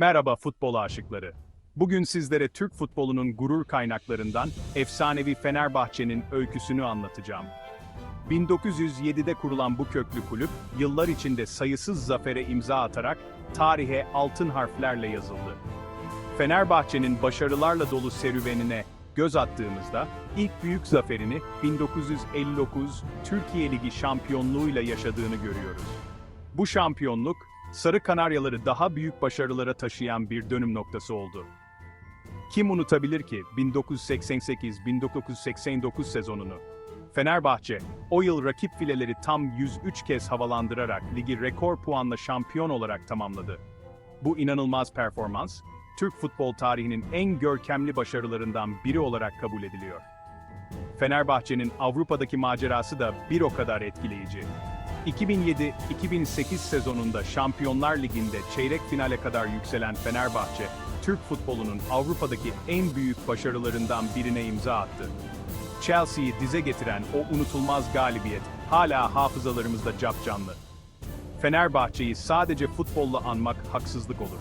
Merhaba futbol aşıkları. Bugün sizlere Türk futbolunun gurur kaynaklarından efsanevi Fenerbahçe'nin öyküsünü anlatacağım. 1907'de kurulan bu köklü kulüp, yıllar içinde sayısız zafere imza atarak tarihe altın harflerle yazıldı. Fenerbahçe'nin başarılarla dolu serüvenine göz attığımızda ilk büyük zaferini 1959 Türkiye Ligi şampiyonluğuyla yaşadığını görüyoruz. Bu şampiyonluk, Sarı Kanaryaları daha büyük başarılara taşıyan bir dönüm noktası oldu. Kim unutabilir ki 1988-1989 sezonunu? Fenerbahçe, o yıl rakip fileleri tam 103 kez havalandırarak ligi rekor puanla şampiyon olarak tamamladı. Bu inanılmaz performans, Türk futbol tarihinin en görkemli başarılarından biri olarak kabul ediliyor. Fenerbahçe'nin Avrupa'daki macerası da bir o kadar etkileyici. 2007-2008 sezonunda Şampiyonlar Ligi'nde çeyrek finale kadar yükselen Fenerbahçe, Türk futbolunun Avrupa'daki en büyük başarılarından birine imza attı. Chelsea'yi dize getiren o unutulmaz galibiyet hala hafızalarımızda capcanlı. Fenerbahçe'yi sadece futbolla anmak haksızlık olur.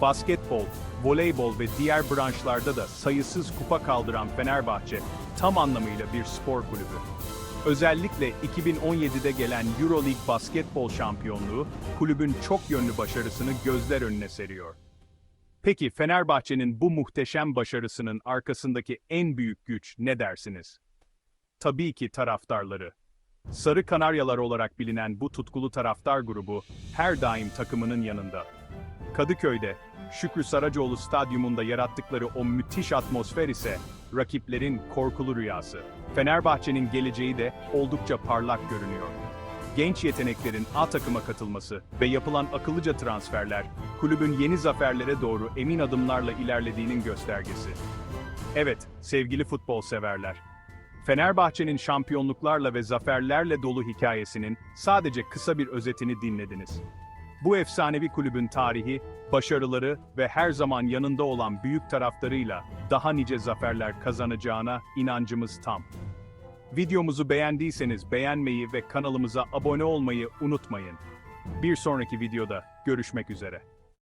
Basketbol, voleybol ve diğer branşlarda da sayısız kupa kaldıran Fenerbahçe tam anlamıyla bir spor kulübü. Özellikle 2017'de gelen EuroLeague basketbol şampiyonluğu kulübün çok yönlü başarısını gözler önüne seriyor. Peki Fenerbahçe'nin bu muhteşem başarısının arkasındaki en büyük güç ne dersiniz? Tabii ki taraftarları. Sarı Kanaryalar olarak bilinen bu tutkulu taraftar grubu her daim takımının yanında. Kadıköy'de, Şükrü Saracoğlu Stadyumunda yarattıkları o müthiş atmosfer ise rakiplerin korkulu rüyası. Fenerbahçe'nin geleceği de oldukça parlak görünüyor. Genç yeteneklerin A takıma katılması ve yapılan akıllıca transferler, kulübün yeni zaferlere doğru emin adımlarla ilerlediğinin göstergesi. Evet, sevgili futbol severler. Fenerbahçe'nin şampiyonluklarla ve zaferlerle dolu hikayesinin sadece kısa bir özetini dinlediniz. Bu efsanevi kulübün tarihi, başarıları ve her zaman yanında olan büyük taraftarıyla daha nice zaferler kazanacağına inancımız tam. Videomuzu beğendiyseniz beğenmeyi ve kanalımıza abone olmayı unutmayın. Bir sonraki videoda görüşmek üzere.